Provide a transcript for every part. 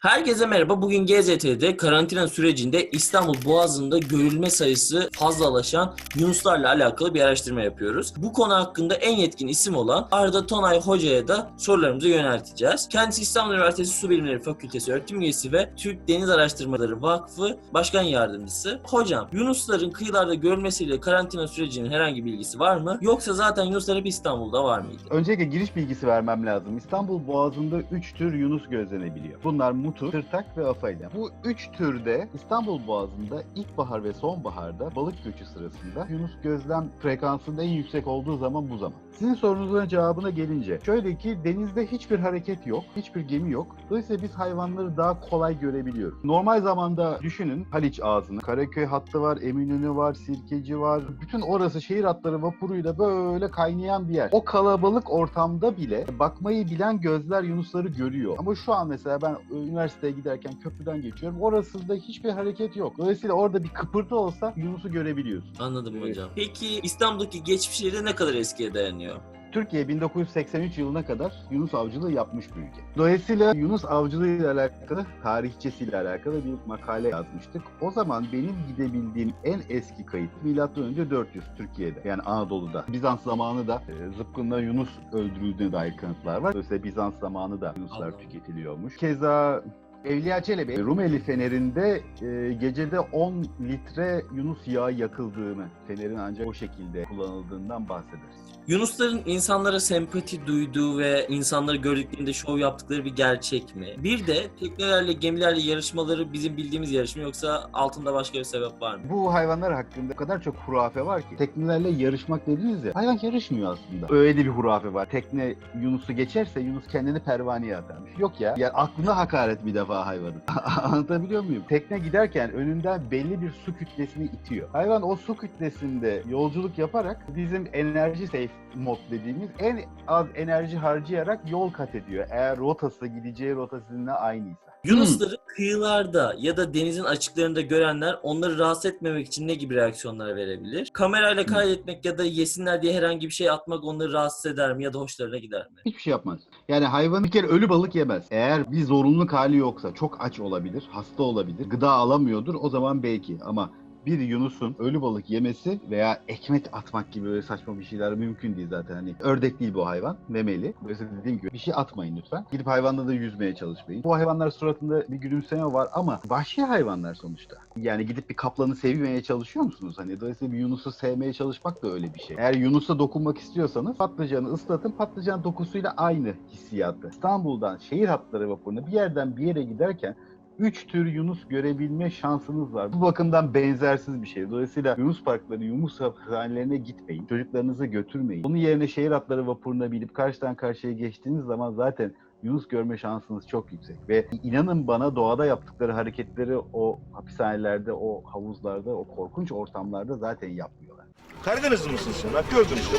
Herkese merhaba. Bugün GZT'de karantina sürecinde İstanbul Boğazı'nda görülme sayısı fazlalaşan yunuslarla alakalı bir araştırma yapıyoruz. Bu konu hakkında en yetkin isim olan Arda Tonay Hoca'ya da sorularımızı yönelteceğiz. Kendisi İstanbul Üniversitesi Su Bilimleri Fakültesi öğretim üyesi ve Türk Deniz Araştırmaları Vakfı Başkan Yardımcısı. Hocam, yunusların kıyılarda görülmesiyle karantina sürecinin herhangi bir ilgisi var mı? Yoksa zaten yunuslar hep İstanbul'da var mıydı? Öncelikle giriş bilgisi vermem lazım. İstanbul Boğazı'nda 3 tür yunus gözlenebiliyor. Bunlar mutu, tırtak ve afayla. Bu 3 türde İstanbul Boğazı'nda ilkbahar ve sonbaharda balık göçü sırasında yunus gözlem frekansının en yüksek olduğu zaman bu zaman. Sizin sorunuzun cevabına gelince, şöyle ki denizde hiçbir hareket yok, hiçbir gemi yok. Dolayısıyla biz hayvanları daha kolay görebiliyoruz. Normal zamanda düşünün Haliç ağzını, Karaköy hattı var, Eminönü var, Sirkeci var. Bütün orası şehir hatları vapuruyla böyle kaynayan bir yer. O kalabalık ortamda bile bakmayı bilen gözler yunusları görüyor. Ama şu an mesela ben e, üniversiteye giderken köprüden geçiyorum. Orasında hiçbir hareket yok. Dolayısıyla orada bir kıpırtı olsa yunusu görebiliyorsun. Anladım Evet. hocam. Peki İstanbul'daki geçmişleri ne kadar eskiye dayanıyor? Türkiye 1983 yılına kadar Yunus avcılığı yapmış bir ülke. Dolayısıyla Yunus avcılığı ile alakalı, tarihçesiyle alakalı bir makale yazmıştık. O zaman benim gidebildiğim en eski kayıt önce 400 Türkiye'de yani Anadolu'da. Bizans zamanı da e, zıpkınla Yunus öldürüldüğüne dair kanıtlar var. Dolayısıyla Bizans zamanı da Yunuslar tüketiliyormuş. Keza Evliya Çelebi Rumeli Fener'inde e, gecede 10 litre Yunus yağı yakıldığını, fenerin ancak o şekilde kullanıldığından bahsederiz. Yunusların insanlara sempati duyduğu ve insanları gördüklerinde şov yaptıkları bir gerçek mi? Bir de teknelerle, gemilerle yarışmaları bizim bildiğimiz yarışma yoksa altında başka bir sebep var mı? Bu hayvanlar hakkında o kadar çok hurafe var ki. Teknelerle yarışmak dediniz ya. Hayvan yarışmıyor aslında. Öyle de bir hurafe var. Tekne Yunus'u geçerse Yunus kendini pervaneye atarmış. Yok ya. Yani aklına hakaret bir defa hayvanın. Anlatabiliyor muyum? Tekne giderken önünden belli bir su kütlesini itiyor. Hayvan o su kütlesinde yolculuk yaparak bizim enerji safe mod dediğimiz en az enerji harcayarak yol kat ediyor. Eğer rotası gideceği rota sizinle aynıysa. Yunusları kıyılarda ya da denizin açıklarında görenler onları rahatsız etmemek için ne gibi reaksiyonlar verebilir? Kamerayla kaydetmek ya da yesinler diye herhangi bir şey atmak onları rahatsız eder mi ya da hoşlarına gider mi? Hiçbir şey yapmaz. Yani hayvan bir kere ölü balık yemez. Eğer bir zorunluluk hali yoksa, çok aç olabilir, hasta olabilir, gıda alamıyordur o zaman belki ama bir Yunus'un ölü balık yemesi veya ekmek atmak gibi böyle saçma bir şeyler mümkün değil zaten. Hani ördek değil bu hayvan, memeli. Dolayısıyla dediğim gibi bir şey atmayın lütfen. Gidip hayvanla da yüzmeye çalışmayın. Bu hayvanlar suratında bir gülümseme var ama vahşi hayvanlar sonuçta. Yani gidip bir kaplanı sevmeye çalışıyor musunuz? Hani dolayısıyla bir Yunus'u sevmeye çalışmak da öyle bir şey. Eğer Yunus'a dokunmak istiyorsanız patlıcanı ıslatın. Patlıcan dokusuyla aynı hissiyatı. İstanbul'dan şehir hatları vapuruna bir yerden bir yere giderken 3 tür Yunus görebilme şansınız var. Bu bakımdan benzersiz bir şey. Dolayısıyla Yunus parkları, Yunus hapishanelerine gitmeyin. Çocuklarınızı götürmeyin. Onun yerine şehir hatları vapuruna binip karşıdan karşıya geçtiğiniz zaman zaten Yunus görme şansınız çok yüksek. Ve inanın bana doğada yaptıkları hareketleri o hapishanelerde, o havuzlarda, o korkunç ortamlarda zaten yapmıyorlar. Karadenizli misin sen? Bak gördün işte.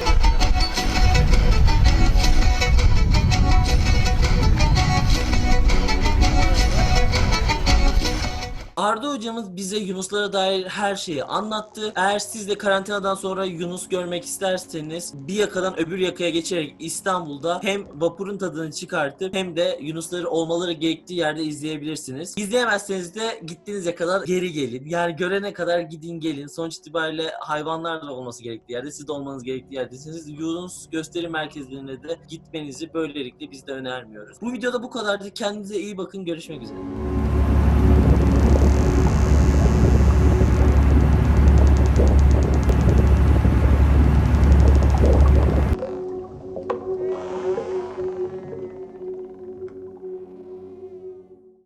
Arda hocamız bize Yunuslara dair her şeyi anlattı. Eğer siz de karantinadan sonra Yunus görmek isterseniz bir yakadan öbür yakaya geçerek İstanbul'da hem vapurun tadını çıkartıp hem de Yunusları olmaları gerektiği yerde izleyebilirsiniz. İzleyemezseniz de gittiğiniz kadar geri gelin. Yani görene kadar gidin gelin. Sonuç itibariyle hayvanlarla olması gerektiği yerde siz de olmanız gerektiği yerdesiniz. Yunus gösteri merkezlerine de gitmenizi böylelikle biz de önermiyoruz. Bu videoda bu kadardı. Kendinize iyi bakın. Görüşmek üzere.